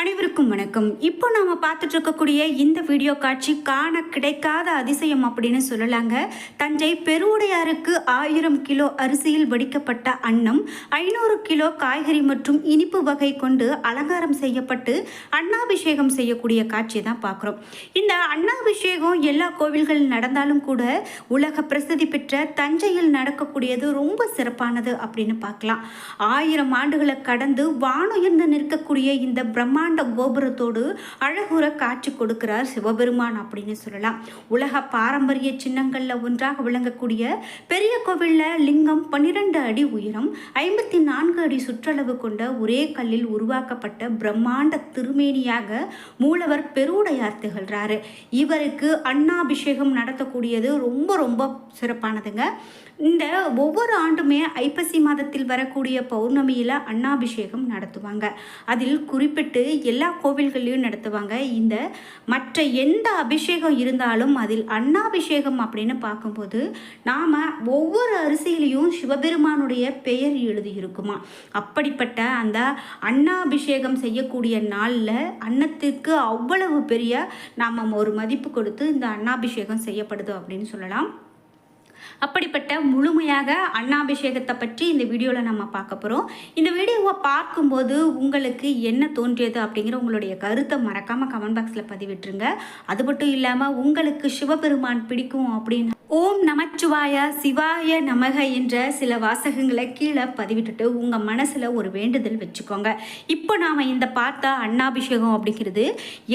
அனைவருக்கும் வணக்கம். இப்போ நாம பார்த்துட்டு இருக்கக்கூடிய இந்த வீடியோ காட்சி காண கிடைக்காத அதிசயம் அப்படின்னு சொல்லலாங்க. தஞ்சை பெருவுடையாருக்கு ஆயிரம் கிலோ அரிசியில் வடிக்கப்பட்ட அன்னம் ஐநூறு கிலோ காய்கறி மற்றும் இனிப்பு வகை கொண்டு அலங்காரம் செய்யப்பட்டு அன்னாபிஷேகம் செய்யக்கூடிய காட்சியை தான் பார்க்குறோம். இந்த அன்னாபிஷேகம் எல்லா கோவில்கள் நடந்தாலும் கூட உலக பிரசித்தி பெற்ற தஞ்சையில் நடக்கக்கூடியது ரொம்ப சிறப்பானது அப்படின்னு பார்க்கலாம். ஆயிரம் ஆண்டுகளை கடந்து வானுயர்ந்து நிற்கக்கூடிய இந்த பிரம்மா பிரம்மாண்ட கோபுரத்தோடு அழகுற காட்சி கொடுக்கிறார் சிவபெருமான் அப்படின்னு சொல்லலாம். உலக பாரம்பரிய சின்னங்களில் ஒன்றாக விளங்கக்கூடிய பெரிய கோவிலில் லிங்கம் பன்னிரண்டு அடி உயரம் ஐம்பத்தி நான்கு அடி சுற்றளவு கொண்ட ஒரே கல்லில் உருவாக்கப்பட்ட பிரம்மாண்ட திருமேனியாக மூலவர் பெருவுடையார் திகழ்கிறாரு இவருக்கு அண்ணாபிஷேகம் நடத்தக்கூடியது ரொம்ப ரொம்ப சிறப்பானதுங்க. இந்த ஒவ்வொரு ஆண்டுமே ஐப்பசி மாதத்தில் வரக்கூடிய பௌர்ணமியில் அண்ணாபிஷேகம் நடத்துவாங்க. அதில் குறிப்பிட்டு எல்லா கோவில்கள்லையும் நடத்துவாங்க. இந்த மற்ற எந்த அபிஷேகம் இருந்தாலும் அதில் அன்னாபிஷேகம் அப்படின்னு பார்க்கும்போது நாம் ஒவ்வொரு அரிசியிலையும் சிவபெருமானுடைய பெயர் எழுதியிருக்குமா? அப்படிப்பட்ட அந்த அன்னாபிஷேகம் செய்யக்கூடிய நாளில் அன்னத்திற்கு அவ்வளவு பெரிய நாம் ஒரு மதிப்பு கொடுத்து இந்த அன்னாபிஷேகம் செய்யப்படுது அப்படின்னு சொல்லலாம். அப்படிப்பட்ட முழுமையாக அண்ணாபிஷேகத்தை பற்றி இந்த வீடியோவில் நம்ம பார்க்க போகிறோம் இந்த வீடியோவை பார்க்கும்போது உங்களுக்கு என்ன தோன்றியது அப்படிங்கிற உங்களுடைய கருத்தை மறக்காமல் கமெண்ட் பாக்ஸில் பதிவிட்டுருங்க. அது மட்டும் இல்லாமல் உங்களுக்கு சிவபெருமான் பிடிக்கும் அப்படின்னு நமச்சிவாய சிவாய நமக என்ற சில வாசகங்களை கீழே பதிவிட்டுட்டு உங்கள் மனசில் ஒரு வேண்டுதல் வச்சுக்கோங்க. இப்போ நாம் இந்த பார்த்த அண்ணாபிஷேகம் அப்படிங்கிறது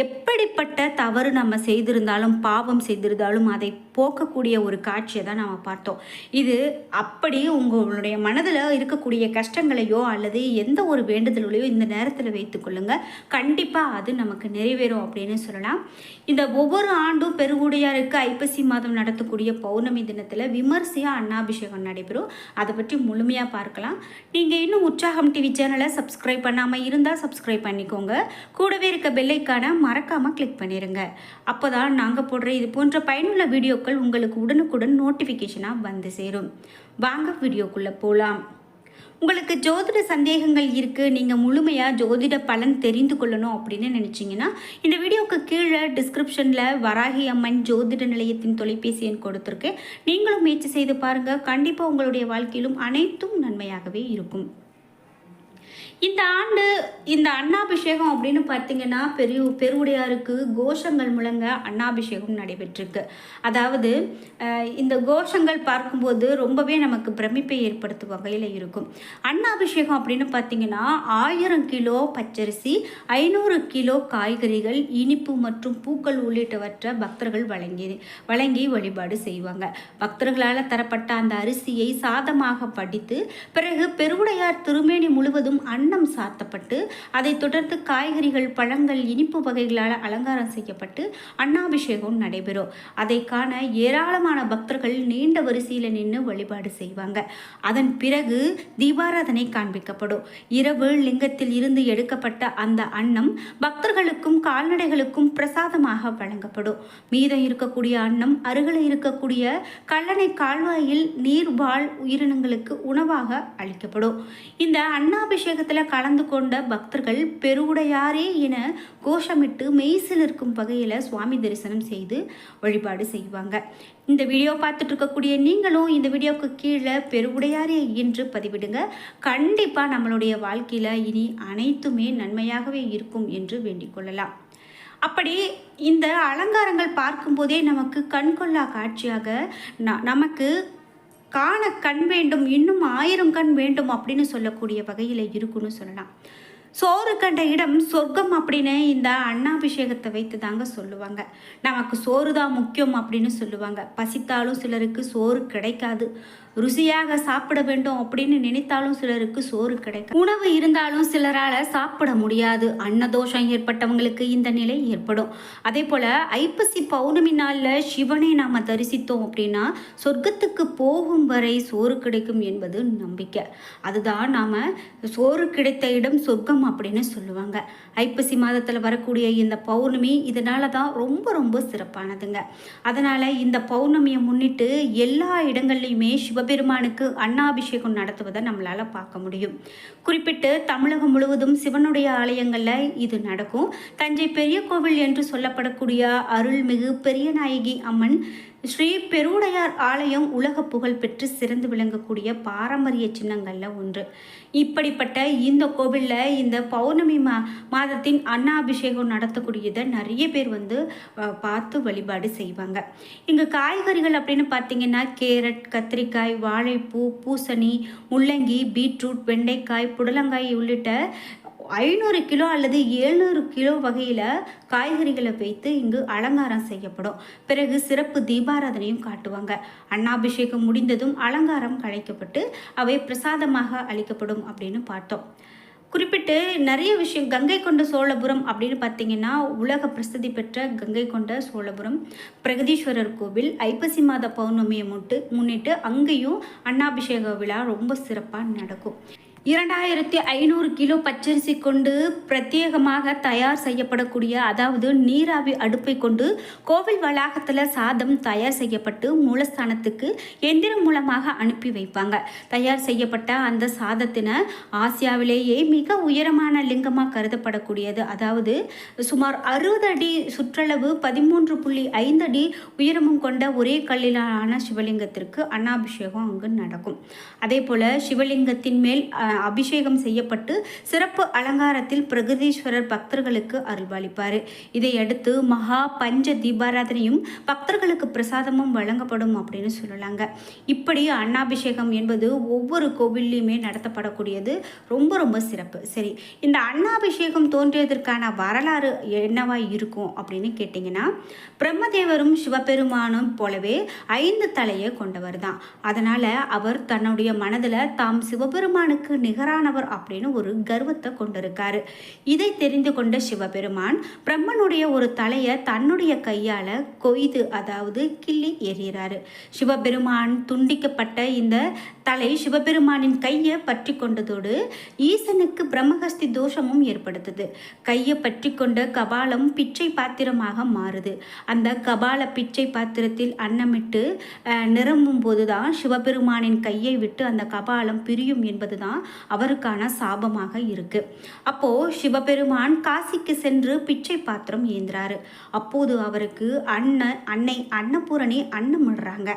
எப்படிப்பட்ட தவறு நம்ம செய்திருந்தாலும் பாவம் செய்திருந்தாலும் அதை போக்கக்கூடிய ஒரு காட்சியை தான் நாம் பார்த்தோம். இது அப்படி உங்களுடைய மனதில் இருக்கக்கூடிய கஷ்டங்களையோ அல்லது எந்த ஒரு வேண்டுதலையோ இந்த நேரத்தில் வைத்துக்கொள்ளுங்க கண்டிப்பாக அது நமக்கு நிறைவேறும் அப்படின்னு சொல்லலாம். இந்த ஒவ்வொரு ஆண்டும் பெருகுடியாருக்கு ஐப்பசி மாதம் நடத்தக்கூடிய பௌர்ணமி தினத்தில் விமர்சையாக அன்னாபிஷேகம் நடைபெறும். அதை பற்றி முழுமையாக பார்க்கலாம். நீங்கள் இன்னும் உற்சாகம் டிவி சேனலை சப்ஸ்கிரைப் பண்ணாமல் இருந்தால் சப்ஸ்கிரைப் பண்ணிக்கோங்க. கூடவே இருக்க பெல்லைக்கான மறக்காமல் கிளிக் பண்ணிடுங்க அப்போ தான் நாங்கள் போடுற இது போன்ற பயனுள்ள வீடியோக்கள் உங்களுக்கு உடனுக்குடன் நோட்டிஃபிகேஷனாக வந்து சேரும். வாங்க வீடியோக்குள்ளே போகலாம் உங்களுக்கு ஜோதிட சந்தேகங்கள் இருக்குது நீங்கள் முழுமையாக ஜோதிட பலன் தெரிந்து கொள்ளணும் அப்படின்னு நினச்சிங்கன்னா இந்த வீடியோவுக்கு கீழே டிஸ்கிரிப்ஷனில் வராகி அம்மன் ஜோதிட நிலையத்தின் தொலைபேசி எண் கொடுத்துருக்கேன் நீங்களும் முயற்சி செய்து பாருங்கள் கண்டிப்பாக உங்களுடைய வாழ்க்கையிலும் அனைத்தும் நன்மையாகவே இருக்கும். இந்த ஆண்டு இந்த அண்ணாபிஷேகம் அப்படின்னு பார்த்தீங்கன்னா பெரிய பெருவுடையாருக்கு கோஷங்கள் முழங்க அண்ணாபிஷேகம் நடைபெற்றிருக்கு. அதாவது இந்த கோஷங்கள் பார்க்கும்போது ரொம்பவே நமக்கு பிரமிப்பை ஏற்படுத்தும் வகையில் இருக்கும். அண்ணாபிஷேகம் அப்படின்னு பார்த்தீங்கன்னா ஆயிரம் கிலோ பச்சரிசி ஐநூறு கிலோ காய்கறிகள் இனிப்பு மற்றும் பூக்கள் உள்ளிட்டவற்றை பக்தர்கள் வழங்கி வழங்கி வழிபாடு செய்வாங்க. பக்தர்களால் தரப்பட்ட அந்த அரிசியை சாதமாக படித்து பிறகு பெருவுடையார் திருமேனி முழுவதும் வண்ணம் சாத்தப்பட்டு அதைத் தொடர்ந்து காய்கறிகள் பழங்கள் இனிப்பு வகைகளால் அலங்காரம் செய்யப்பட்டு அன்னாபிஷேகம் நடைபெறும். அதை காண ஏராளமான பக்தர்கள் நீண்ட வரிசையில் நின்று வழிபாடு செய்வாங்க. அதன் பிறகு தீபாராதனை காண்பிக்கப்படும். இரவு லிங்கத்தில் இருந்து எடுக்கப்பட்ட அந்த அன்னம் பக்தர்களுக்கும் கால்நடைகளுக்கும் பிரசாதமாக வழங்கப்படும். மீதம் இருக்கக்கூடிய அன்னம் அருகில் இருக்கக்கூடிய கல்லணை கால்வாயில் நீர்வாழ் உயிரினங்களுக்கு உணவாக அளிக்கப்படும். இந்த கலந்து கொண்ட பக்தர்கள் பெருவுடையாரே என கோஷமிட்டு மெய்சில் இருக்கும் வகையில் சுவாமி தரிசனம் செய்து வழிபாடு செய்வாங்க. இந்த வீடியோ பார்த்துட்டு இருக்கக்கூடிய நீங்களும் இந்த வீடியோவுக்கு கீழே பெருவுடையாரே என்று பதிவிடுங்க. கண்டிப்பாக நம்மளுடைய வாழ்க்கையில் இனி அனைத்துமே நன்மையாகவே இருக்கும் என்று வேண்டிக் கொள்ளலாம். அப்படி இந்த அலங்காரங்கள் பார்க்கும்போதே நமக்கு கண்கொள்ளா காட்சியாக ந- நமக்கு காண கண் வேண்டும் இன்னும் ஆயிரம் கண் வேண்டும் அப்படின்னு சொல்லக்கூடிய வகையில் இருக்குன்னு சொல்லலாம். சோறு கண்ட இடம் சொர்க்கம் அப்படின்னு இந்த அண்ணாபிஷேகத்தை வைத்து தாங்க சொல்லுவாங்க. நமக்கு சோறு தான் முக்கியம் அப்படின்னு சொல்லுவாங்க. பசித்தாலும் சிலருக்கு சோறு கிடைக்காது. ருசியாக சாப்பிட வேண்டும் அப்படின்னு நினைத்தாலும் சிலருக்கு சோறு கிடைக்கும் உணவு இருந்தாலும் சிலரால் சாப்பிட முடியாது. அன்னதோஷம் ஏற்பட்டவங்களுக்கு இந்த நிலை ஏற்படும். அதே போல் ஐப்பசி பௌர்ணமி நாளில் சிவனை நாம் தரிசித்தோம் அப்படின்னா சொர்க்கத்துக்கு போகும் வரை சோறு கிடைக்கும் என்பது நம்பிக்கை. அதுதான் நாம் சோறு கிடைத்த இடம் சொர்க்கம் அப்படின்னு சொல்லுவாங்க. ஐப்பசி மாதத்தில் வரக்கூடிய இந்த பௌர்ணமி இதனால தான் ரொம்ப ரொம்ப சிறப்பானதுங்க. அதனால் இந்த பௌர்ணமியை முன்னிட்டு எல்லா இடங்கள்லையுமே சிவபெருமானுக்கு அன்னாபிஷேகம் நடத்துவதை நம்மளால் பார்க்க முடியும். குறிப்பிட்டு தமிழகம் முழுவதும் சிவனுடைய ஆலயங்களில் இது நடக்கும். தஞ்சை பெரிய கோவில் என்று சொல்லப்படக்கூடிய அருள்மிகு பெரியநாயகி அம்மன் ஸ்ரீ பெருவுடையார் ஆலயம் உலக புகழ் பெற்று சிறந்து விளங்கக்கூடிய பாரம்பரிய சின்னங்களில் ஒன்று. இப்படிப்பட்ட இந்த கோவிலில் இந்த பௌர்ணமி மா மாதத்தின் அன்னாபிஷேகம் நடத்தக்கூடியதை நிறைய பேர் வந்து பார்த்து வழிபாடு செய்வாங்க. இங்கே காய்கறிகள் அப்படின்னு பார்த்தீங்கன்னா கேரட் கத்திரிக்காய் வாழைப்பூ பூசணி முள்ளங்கி பீட்ரூட் வெண்டைக்காய் புடலங்காய் உள்ளிட்ட ஐநூறு கிலோ அல்லது எழுநூறு கிலோ வகையில் காய்கறிகளை வைத்து இங்கு அலங்காரம் செய்யப்படும். பிறகு சிறப்பு தீபாராதனையும் காட்டுவாங்க. அன்னாபிஷேகம் முடிந்ததும் அலங்காரம் கலைக்கப்பட்டு அவை பிரசாதமாக அளிக்கப்படும் அப்படின்னு பார்த்தோம். குறிப்பிட்டு நிறைய விஷயம் கங்கை கொண்ட சோழபுரம் அப்படின்னு பார்த்தீங்கன்னா உலக பிரசித்தி பெற்ற கங்கை கொண்ட சோழபுரம். பிரகதீஸ்வரர் கோவில் ஐப்பசி மாத பௌர்ணமியை முட்டு முன்னிட்டு அங்கேயும் அன்னாபிஷேக விழா ரொம்ப சிறப்பாக நடக்கும். இரண்டாயிரத்தி ஐநூறு கிலோ பச்சரிசி கொண்டு பிரத்யேகமாக தயார் செய்யப்படக்கூடிய அதாவது நீராவி அடுப்பை கொண்டு கோவில் வளாகத்தில் சாதம் தயார் செய்யப்பட்டு மூலஸ்தானத்துக்கு எந்திரம் மூலமாக அனுப்பி வைப்பாங்க. தயார் செய்யப்பட்ட அந்த சாதத்தினை ஆசியாவிலேயே மிக உயரமான லிங்கமாக கருதப்படக்கூடியது. அதாவது சுமார் அறுபது அடி சுற்றளவு பதிமூன்று புள்ளி ஐந்து அடி உயரமும் கொண்ட ஒரே கல்லிலான சிவலிங்கத்திற்கு அன்னாபிஷேகம் அங்கு நடக்கும். அதே போல் சிவலிங்கத்தின் மேல் அபிஷேகம் செய்யப்பட்டு சிறப்பு அலங்காரத்தில் பிரகதீஸ்வரர் பக்தர்களுக்கு அருள்பாலிப்பார் இதையடுத்து மகா பஞ்ச தீபாராதனையும் பக்தர்களுக்கு பிரசாதமும் வழங்கப்படும் அப்படின்னு சொல்லலாங்க. இப்படி அன்னாபிஷேகம் என்பது ஒவ்வொரு கோவில்லையுமே நடத்தப்படக்கூடியது. ரொம்ப ரொம்ப சிறப்பு. சரி இந்த அன்னாபிஷேகம் தோன்றியதற்கான வரலாறு என்னவா இருக்கும் அப்படின்னு கேட்டிங்கன்னா பிரம்மதேவரும் சிவபெருமானும் போலவே ஐந்து தலையை கொண்டவர் தான் அதனால் அவர் தன்னுடைய மனதில் தாம் சிவபெருமானுக்கு நிகரானவர் அப்படின்னு ஒரு கர்வத்தை கொண்டிருக்காரு. இதை தெரிந்து கொண்ட சிவபெருமான் பிரம்மனுடைய ஒரு தலையை தன்னுடைய கையால் கொய்து அதாவது கிள்ளி எறிகிறாரு. சிவபெருமான் துண்டிக்கப்பட்ட இந்த தலை சிவபெருமானின் கையை பற்றி கொண்டதோடு ஈசனுக்கு பிரம்மஹஸ்தி தோஷமும் ஏற்படுத்துது. கையை பற்றி கொண்ட கபாலம் பிச்சை பாத்திரமாக மாறுது. அந்த கபால பிச்சை பாத்திரத்தில் அன்னமிட்டு அஹ், நிரம்பும் போதுதான் சிவபெருமானின் கையை விட்டு அந்த கபாலம் பிரியும் என்பதுதான் அவருக்கான சாபமாக இருக்கு. அப்போ சிவபெருமான் காசிக்கு சென்று பிச்சை பாத்திரம் ஏந்திறாரு. அப்போது அவருக்கு அண்ணன் அன்னை அன்னபூரணி அன்னமிடுறாங்க.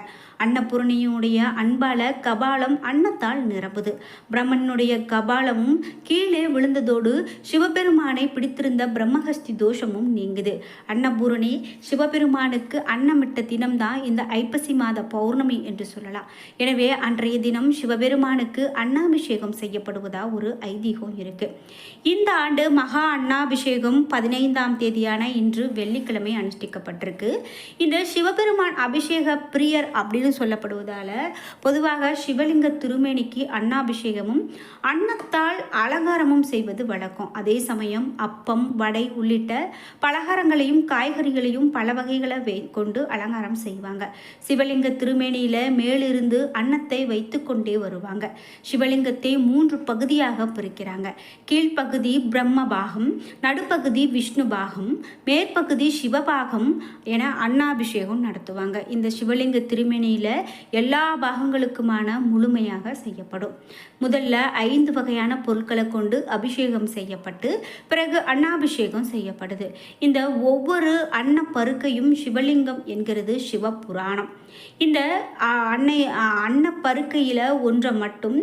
அன்னபூரணியுடைய அன்பால கபாலம் அன்னத்தால் நிரம்புது பிரம்மனுடைய கபாலமும் கீழே விழுந்ததோடு சிவபெருமானை பிடித்திருந்த பிரம்மஹஸ்தி தோஷமும் நீங்குது. அன்னபூரணி சிவபெருமானுக்கு அன்னமிட்ட தினம்தான் இந்த ஐப்பசி மாத பௌர்ணமி என்று சொல்லலாம். எனவே அன்றைய தினம் சிவபெருமானுக்கு அன்னாபிஷேகம் செய்யப்படுவதா ஒரு ஐதீகம் இருக்கு. இந்த ஆண்டு மகா அண்ணாபிஷேகம் பதினைந்தாம் தேதியான இன்று வெள்ளிக்கிழமை அனுஷ்டிக்கப்பட்டிருக்கு. இந்த சிவபெருமான் அபிஷேக பிரியர் அப்படின்னு சொல்லப்படுவதால் பொதுவாக சிவலிங்க திருமேனிக்கு அன்னாபிஷேகமும் அன்னத்தால் அலங்காரமும் செய்வது வழக்கம். அதே சமயம் அப்பம் வடை உள்ளிட்ட பலகாரங்களையும் காய்கறிகளையும் பல வகைகளை வை கொண்டு அலங்காரம் செய்வாங்க. சிவலிங்க திருமேனியில் மேலிருந்து அன்னத்தை வைத்து கொண்டே வருவாங்க. சிவலிங்கத்தை மூன்று பகுதியாக பிரிக்கிறாங்க. கீழ்ப்பகுதி பிரம்ம பாகம் நடுப்பகுதி விஷ்ணு பாகம் மேற்பகுதி சிவபாகம் என அன்னாபிஷேகம் நடத்துவாங்க. இந்த சிவலிங்க திருமணியில் எல்லா பாகங்களுக்குமான முழுமையாக செய்யப்படும். முதல்ல ஐந்து வகையான பொருட்களை கொண்டு அபிஷேகம் செய்யப்பட்டு பிறகு அன்னாபிஷேகம் செய்யப்படுது. இந்த ஒவ்வொரு அன்ன பருக்கையும் சிவலிங்கம் என்கிறது சிவபுராணம். இந்த அன்னை அன்ன பருக்கையில் ஒன்றை மட்டும்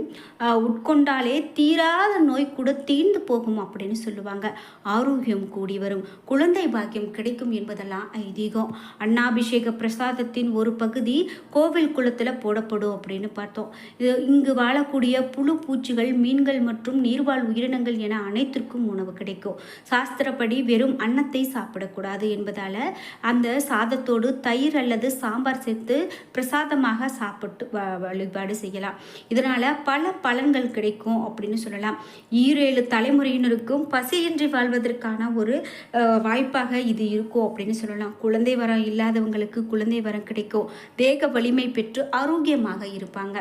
உட்கொண்டு உட்கொண்டாலே தீராத நோய் கூட தீர்ந்து போகும் அப்படின்னு சொல்லுவாங்க. ஆரோக்கியம் கூடி வரும். குழந்தை பாக்கியம் கிடைக்கும் என்பதெல்லாம் ஐதீகம். அண்ணாபிஷேக பிரசாதத்தின் ஒரு பகுதி கோவில் குளத்தில் போடப்படும் அப்படின்னு பார்த்தோம். இது இங்கு வாழக்கூடிய புழு பூச்சிகள் மீன்கள் மற்றும் நீர்வாழ் உயிரினங்கள் என அனைத்திற்கும் உணவு கிடைக்கும். சாஸ்திரப்படி வெறும் அன்னத்தை சாப்பிடக்கூடாது என்பதால் அந்த சாதத்தோடு தயிர் அல்லது சாம்பார் சேர்த்து பிரசாதமாக சாப்பிட்டு வ- வழிபாடு செய்யலாம். இதனால் பல பலன்கள் கிடைக்கும். அப்படின்னு சொல்லலாம். ஈரேழு தலைமுறையினருக்கும் பசியின்றி வாழ்வதற்கான ஒரு அஹ், வாய்ப்பாக இது இருக்கும் அப்படின்னு சொல்லலாம். குழந்தை வரம் இல்லாதவங்களுக்கு குழந்தை வரம் கிடைக்கும். தேக வலிமை பெற்று ஆரோக்கியமாக இருப்பாங்க.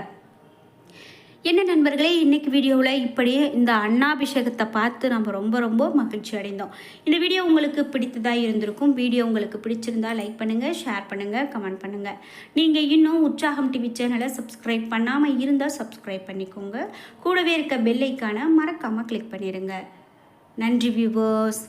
என்ன நண்பர்களே இன்றைக்கி வீடியோவில் இப்படியே இந்த அண்ணாபிஷேகத்தை பார்த்து நம்ம ரொம்ப ரொம்ப மகிழ்ச்சி அடைந்தோம். இந்த வீடியோ உங்களுக்கு பிடித்ததாக இருந்திருக்கும். வீடியோ உங்களுக்கு பிடிச்சிருந்தா லைக் பண்ணுங்கள் ஷேர் பண்ணுங்கள் கமெண்ட் பண்ணுங்கள் நீங்கள் இன்னும் உற்சாகம் டிவி சேனலை சப்ஸ்கிரைப் பண்ணாமல் இருந்தால் சப்ஸ்கிரைப் பண்ணிக்கோங்க. கூடவே இருக்க பெல்லைக்கான மறக்காமல் கிளிக் பண்ணிடுங்க நன்றி வியூவர்ஸ்